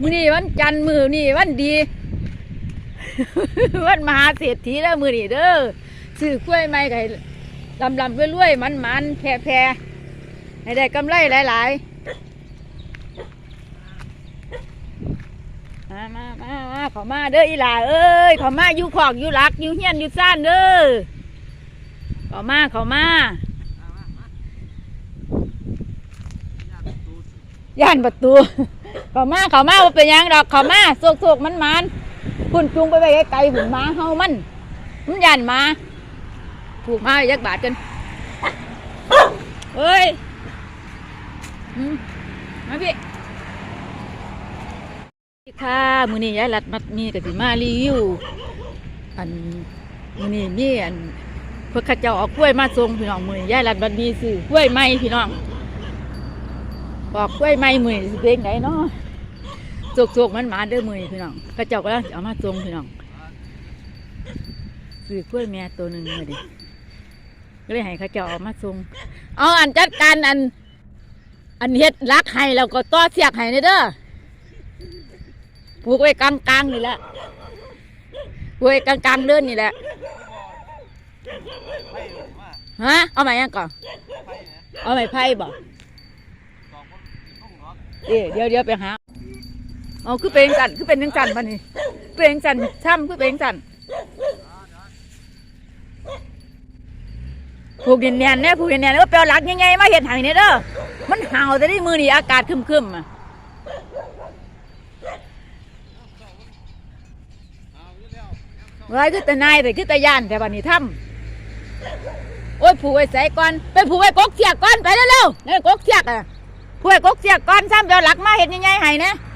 มือนี่วันจันทร์มือนี่วันดี วันมหาเศรษฐีแล้วมือนี่เด้อซื้อกล้วยไม้ไก่ลำลำๆรวยๆมันมันๆแพร่แพร่ๆให้ได้กำไรหลายๆมามามามาขอมาเด้ออีหล่าเอ้ยขอมาอยู่ขอกอยู่หลักอยู่เฮียนอยู่ซ่านเด้อขอมาขอมาย่านประตู ขอมาขอมาว่าเป็นหยังดอกขอมาโศกโศกมันมันๆพุ่นจุงไปไปไกลๆหุ่นหมาเฮามันมันย่านหมาถูกมายักบาทกันเฮ้ยอืมมาพี่ค่ะมือนี้ยายรัดมัดมีกสิมารีวิวอันมือนี้มีอันเพื่อเขาเจ้าเอากล้วยมาส่งพี่น้องมือนี้ยายรัดมัดมีซื้อกล้วยไม้พี่น้องบอกกล้วยไม้มือนี้สิเป็นไงเนาะ โจกๆมันหมาเด้อมือพี่น้องเข้าเจ้าก็เอามาส่งพี่น้องซื้อกล้วยแม่ตัวหนึ่งมาดิก็เลยให้เขาเจ้าเอามาส่งเอาอันจัดการอัน อันเฮ็ดรักให้แล้วก็ต่อเสียกให้นี่เด้อผูกไว้กลางกลางๆนี่แหละผูกไว้กลางกลางๆเดินนี่แหละฮะเอาไหมยังก่อนเอาไหมไพ่บ่เดี๋ยวเดี๋ยวเดี๋ยวไปหา เอาคือเป็นจันคือเป็นจังจันปะนี่เป็นจันช่ำคือเป็นจันผูกเนียนเนี่ยผูกเนียนๆแล้วเปลวหลักยังไงมาเห็นหายเนี่ยเด้อมันห่าวแต่ได้มือนี่อากาศครึมๆอะไว้คือแต่นายแต่คือแต่ยานแต่วันนี้ทำโอ้ยผูกไว้ใส่ก่อนไปผูกไว้กกเสียกก่อนไปเร็วๆนี่กกเสียกอะผูกไว้กกเสียกก่อนซ้ำเปลวหลักมาเห็นยังไงห้นะเสียวเสีย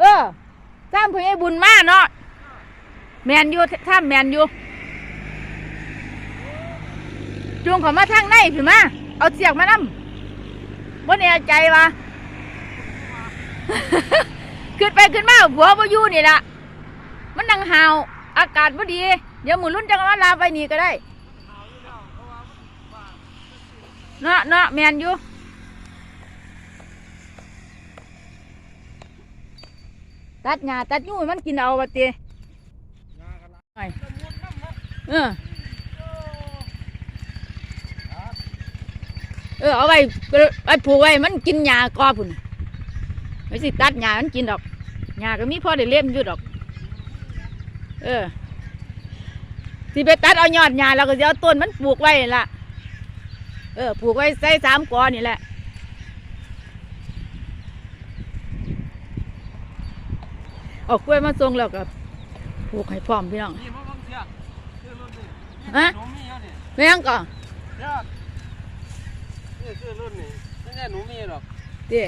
เดินสิเพียงไหนเหรอเอาไว้ในเดินสิบ่ดีติถ้ำเนาะเอามาไว้ในเดินซะบ่แน่ใจวะเออสร้างเพื่อให้บุญมาเนาะแมนอยู่ถ้ำแมนอยู่จูงเขามาทางในผิมา เอาเสียกมานำบ่แน่ใจวะขึ้นไปขึ้นมาหัวบ่อยู่นี่ล่ะ มันนังหาวอากาศบ่ดี เดี๋ยวมือรุ่นจังว่าลาไปนี่ก็ได้ เนาะเนาะแมนอยู่ ตัดหญ้าตัดยูให้มันกินเอาบัดติเออเออเอาไว้ไว้ผูกไว้มันกินหญ้ากอพุ่นไม่สิตัดหญ้ามันกินดอกหญ้าก็มีพอได้เล่มอยู่ดอก เออสิไปตัดเอายอดหญ้าแล้วก็จะเอาต้นมันปลูกไว้นั่นละเออปลูกไว้ใส่สามกอนี่แหละ เอากล้วยมาส่งแล้วก็ปลูกให้พร้อมพี่น้องนี่มาบังเสียคือรุ่นนี้ฮะหนูมีเยอะนี่เลี้ยงก่อนเยอะนี่คือรุ่นนี้ไม่ใช่หนูมีหรอกเด้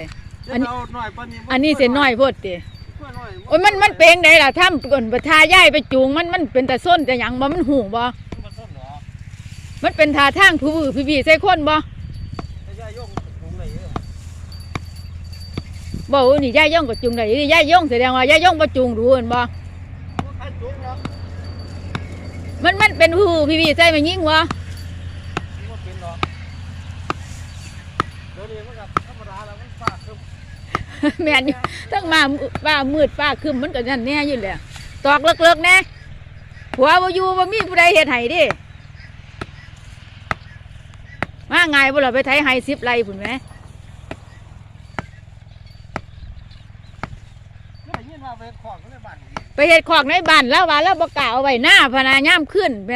เดี๋ยวอันนี้เอาหน่อยปานนี้อันนี้เส้นน้อยโพดเด้กล้วยหน่อยโอ้ยมันมันเป็นไงล่ะถ้ำก่อนประทาย่ายไปจูงมันมันเป็นแต่ส้นแต่หยังบ่มันหูบ่มันต้นเหรอมันเป็นทาทางผู้บือพี่บีใส่คนบ่ไม่ใช่ยกถุงไหนเยอะ บ่เออนี่ย่ายย่องก็จูงได้นี่ย่ายย่องแสดงว่าย่ายย่องบ่จูงรู้เห็นบ่มันมันเป็นผู้พี่บีใส่มายิงบ่ว่าเป็นหรอกเดี๋ยวนี้มันกับธรรมดาแล้วมันฟาดขึ้นแม่นทั้งมาฟ้ามืดฟ้าครึมมันก็นั่นแน่อยู่แหละตอกเลิกๆแน่ผัวบ่อยู่บ่มีผู้ใดเฮ็ดให้ดิมาไงบ่ล่ะไปไถให้10ไร่พุ่นแหม นี่ยินว่าเป็นของในบ้านนี่ไปเฮ็ดของในบ้านแล้วว่าแล้วบ่กล้าเอาไว้หน้าพะนายามขึ้นแหม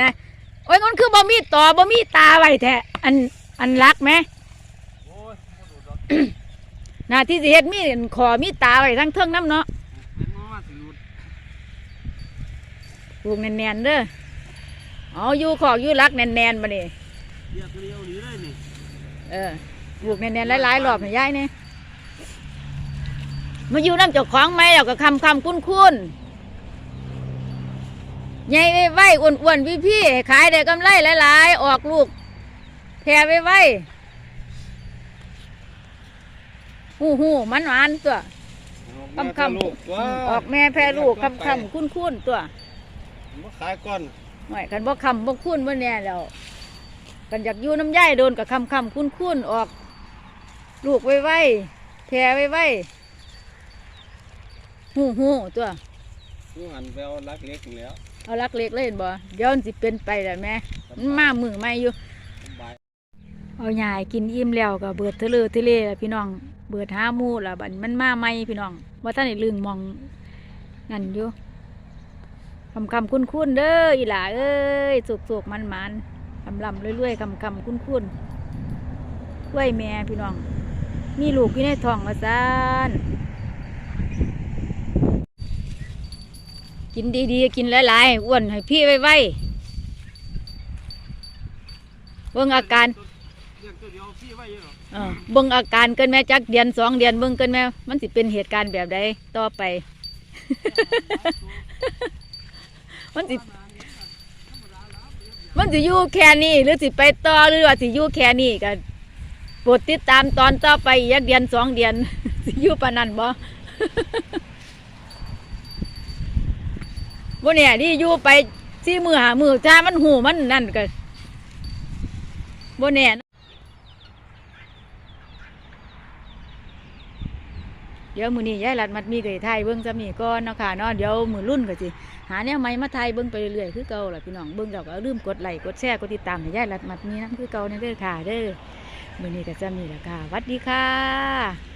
โอ้ยมันคือบ่มีต่อบ่มีตาไว้แท้อันอันรักไหมโอ้ยบ่ดูดอกหน้าที่สิเฮ็ดมีขอมีตาไว้ทั้งเทิงน้ำเนาะเป็นมาว่าสิรูดปลูกแน่นๆเด้อเอาอยู่ขอกอยู่รักแน่นๆมานี่เดียวตัวเดียวหนีเลยนี่เออปลูกแน่นๆหลายๆรอบให้ยายนี่ มาอยู่น้ำเจ้าของไหมเราก็คำคำคุ้นคุ้นใหญ่ไว้ไว้อ้วนอ้วนพี่พี่ๆให้ขายได้กำไรหลายๆ ออกลูกแพร่ไว้ไว้หูหูมันหวานตัวคำคำลูกตัวออกแม่แพร่ลูกคำคำคุ้นคุ้นๆตัวมาขายก่อนหน่อยกันบ่คำบ่คุ้นบ่แน่แล้วกันอยากอยู่น้ำย่ายโดนกับคำคำคุ้นคุ้นๆออก ลูกไว้ไว้แพร่ไว้ไว้ หูหูตัวยูหันไปเอาลักเล็กอยู่แล้วเอาลักเล็กเลยเห็นบ่เดี๋ยวมันสิเป็นไปแล้วแม่มันมามือใหม่อยู่ สบายเอาหยายกินอิ่มแล้วก็เบิดเทะเลทะเลแล้วพี่น้อง เบิดหาหมูแล้วบัดนี้มันมาใหม่พี่น้อง ว่าท่านได้ลืมมองนั่นอยู่คำคำคุ้นคุ้นๆเด้ออีหล่าเอ้ยสุกสุกมันมันลำลำเรื่อยๆคำคำคุ้นคุ้นๆกล้วยแม่พี่น้อง มีลูกอยู่ในท้องมาซาน กินดีๆ กินหลายๆอ้วนให้พี่ไว้ๆเบิ่งอาการเลี้ยงตัวเดียวพี่ไว้อยู่หรอเออเบิ่งอาการเกินแม่จักเดือนสองเดือนเบิ่งเกินแม่มันสิเป็นเหตุการณ์แบบใดต่อไป มันสิมันสิอยู่แค่นี้หรือสิไปต่อหรือว่าสิอยู่แค่นี้ก็โปรดติดตามตอนต่อไปอีกเดือนสองเดือนสิอยู่ปานนั้นบ่ บ่เนี่ยนี่อยู่ไปสี่มือหามือถ้ามันหูมันนั่นก็บ่เนี่ยเดี๋ยวมือนี้ยายรัดมัดมีไก่ไทยเบิ้งจำนี่ก่อนเนาะค่ะเนาะเดี๋ยวมือรุ่นก็สิหาแนวใหม่มาไทยเบิ้งไปเรื่อยๆคือเก่าล่ะพี่น้องเบิ้งเราก็ลืมกดไลค์กดแชร์กดติดตามให้ยายรัดมัดมีน้ำคือเก่าในเด้อค่ะเด้อมือนี้ก็จำนี่แหละค่ะวัดดีค่ะ